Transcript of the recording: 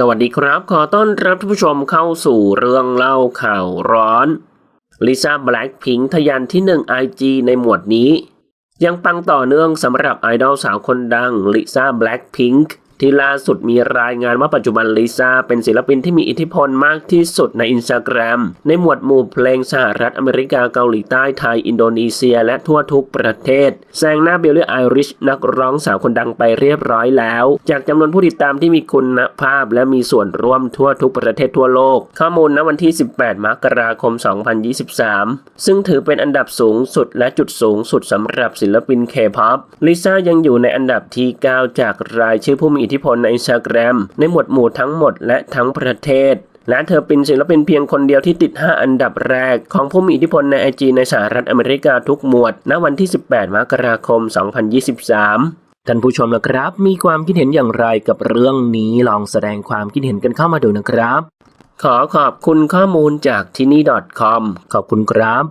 สวัสดีครับ ขอต้อนรับท่านผู้ชมเข้าสู่เรื่องเล่าข่าวร้อนลิซ่าแบล็กพิงทะยันที่ 1 IG ในหมวดนี้ ยังปังต่อเนื่องสำหรับไอดอลสาวคนดังลิซ่าแบล็กพิงค ที่ล่าสุดมีรายงานว่าปัจจุบันลิซ่าเป็นศิลปินที่มีอิทธิพลมากที่สุดในอินสตาแกรมในหมวดหมู่เพลงสหรัฐอเมริกาเกาหลีใต้ไทย อินโดนีเซีย และทั่วทุกประเทศแซงหน้าเบลลี่ไอริชนักร้องสาวคนดังไปเรียบร้อยแล้ว จากจำนวนผู้ติดตามที่มีคุณภาพ และมีส่วนร่วมทั่วทุกประเทศทั่วโลก ข้อมูลณวันที่ 18 มกราคม 2023 ซึ่งถือเป็นอันดับสูงสุดและจุดสูงสุดสำหรับศิลปินเคป๊อปลิซ่ายังอยู่ในอันดับที่ 9 จากรายชื่อผู้มีอิทธิพลในอินสตาแกรมในหมวดหมู่ทั้งหมดและทั้งประเทศและเธอเป็นศิลปินเพียงคนเดียวที่ติด 5 อันดับแรก ของผู้มีอิทธิพลในไอจีในสหรัฐอเมริกาทุกหมวด ณ วันที่ 18 มกราคม 2023ท่านผู้ชมนะครับ มีความคิดเห็นอย่างไรกับเรื่องนี้ลองแสดงความคิดเห็นกันเข้ามาดูนะครับ ขอขอบคุณข้อมูลจากที่นี่ .com ขอบคุณครับ